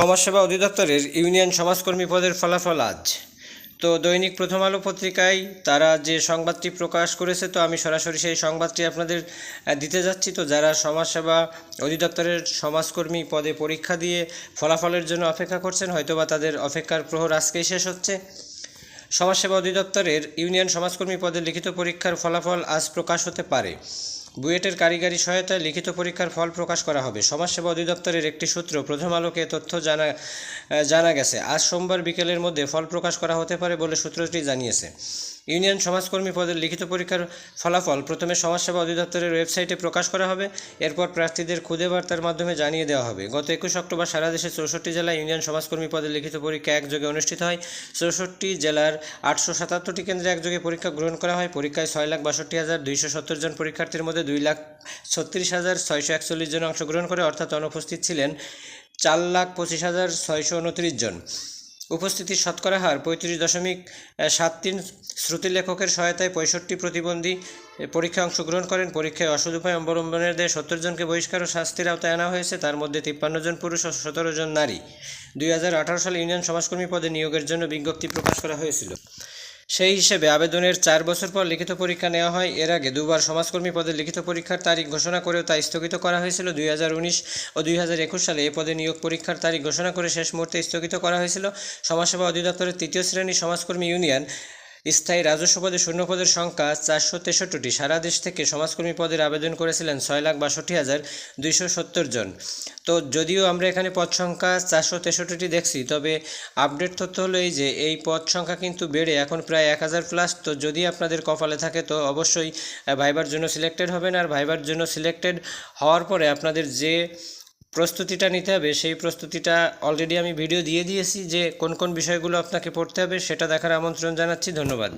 সমাজসেবা অধিদপ্তরের ইউনিয়ন সমাজকর্মী পদের ফলাফল আজ। তো দৈনিক প্রথম আলো পত্রিকায় তারা যে সংবাদটি প্রকাশ করেছে, তো আমি সরাসরি সেই সংবাদটি আপনাদের দিতে যাচ্ছি। তো যারা সমাজসেবা অধিদপ্তরের সমাজকর্মী পদে পরীক্ষা দিয়ে ফলাফলের জন্য অপেক্ষা করছেন, হয়তোবা তাদের অপেক্ষার প্রহর আজকেই শেষ হচ্ছে। সমাজসেবা অধিদপ্তরের ইউনিয়ন সমাজকর্মী পদে লিখিত পরীক্ষার ফলাফল আজ প্রকাশ হতে পারে। বুয়েটের কারিগরি সহায়তায় লিখিত পরীক্ষার ফল প্রকাশ করা হবে। সমাজসেবা অধিদপ্তরের একটি সূত্র প্রথম আলোকে তথ্য জানা জানা গেছে। আজ সোমবার বিকেলের মধ্যে ফল প্রকাশ করা হতে পারে বলে সূত্রটি জানিয়েছে। ইউনিয়ন সমাজকর্মী পদের লিখিত পরীক্ষার ফলাফল প্রথমে সমাজসেবা অধিদপ্তরের ওয়েবসাইটে প্রকাশ করা হবে। এরপর প্রার্থীদের খুদে বার্তার মাধ্যমে জানিয়ে দেওয়া হবে। গত একুশ অক্টোবর সারা দেশে চৌষট্টি জেলায় ইউনিয়ন সমাজকর্মী পদের লিখিত পরীক্ষা একযোগে অনুষ্ঠিত হয়। চৌষট্টি জেলার আটশো সাতাত্তরটি কেন্দ্রে একযোগে পরীক্ষা গ্রহণ করা হয়। পরীক্ষায় ছয় লাখ বাষট্টি হাজার দুইশো সত্তর জন পরীক্ষার্থীর মধ্যে দুই লাখ ছত্রিশ হাজার ছয়শো একচল্লিশ জন অংশগ্রহণ করে, অর্থাৎ অনুপস্থিত ছিলেন চার লাখ পঁচিশ হাজার ছয়শো উনত্রিশ জন। উপস্থিতির শতকরা হার পঁয়ত্রিশ দশমিক সাত তিন শ্রুতি লেখকের সহায়তায় পঁয়ষট্টি প্রতিবন্ধী পরীক্ষায় অংশগ্রহণ করেন। পরীক্ষায় অসুদ উপায় অবলম্বনের দেয় সত্তর জনকে বহিষ্কার ও শাস্তির আওতায় আনা হয়েছে। তার মধ্যে তিপ্পান্ন জন পুরুষ ও সতেরো জন নারী। দুই হাজার আঠারো সালে ইউনিয়ন সমাজকর্মী পদে নিয়োগের জন্য বিজ্ঞপ্তি প্রকাশ করা হয়েছিল। সেই হিসেবে আবেদনের চার বছর পর লিখিত পরীক্ষা নেওয়া হয়। এর আগে দুবার সমাজকর্মী পদে লিখিত পরীক্ষার তারিখ ঘোষণা করেও তা স্থগিত করা হয়েছিল। দুই হাজার উনিশ ও দুই হাজার একুশ সালে এ পদে নিয়োগ পরীক্ষার তারিখ ঘোষণা করে শেষ মুহূর্তে স্থগিত করা হয়েছিল। সমাজসেবা অধিদপ্তরের তৃতীয় শ্রেণি সমাজকর্মী ইউনিয়ন স্থায়ী রাজস্ব পদে শূন্য পদের সংখ্যা চারশো তেষট্টি সারা দেশ থেকে সমাজকর্মী পদের আবেদন করেছিলেন ছয় লাখ বাষট্টি হাজার দুইশো সত্তর জন। তো যদিও আমরা এখানে পদ সংখ্যা চারশো তেষট্টিটি দেখছি, তবে আপডেট তথ্য হলো এই যে, এই পদ সংখ্যা কিন্তু বেড়ে এখন প্রায় এক হাজার প্লাস তো যদি আপনাদের কপালে থাকে, তো অবশ্যই ভাইবার জন্য সিলেক্টেড হবেন। আর ভাইবার জন্য সিলেক্টেড হওয়ার পরে আপনাদের যে প্রস্তুতিটা নিতে হবে, সেই প্রস্তুতিটা অলরেডি আমি ভিডিও দিয়ে দিয়েছি যে কোন কোন বিষয়গুলো আপনাকে পড়তে হবে, সেটা দেখার আমন্ত্রণ জানাচ্ছি, ধন্যবাদ।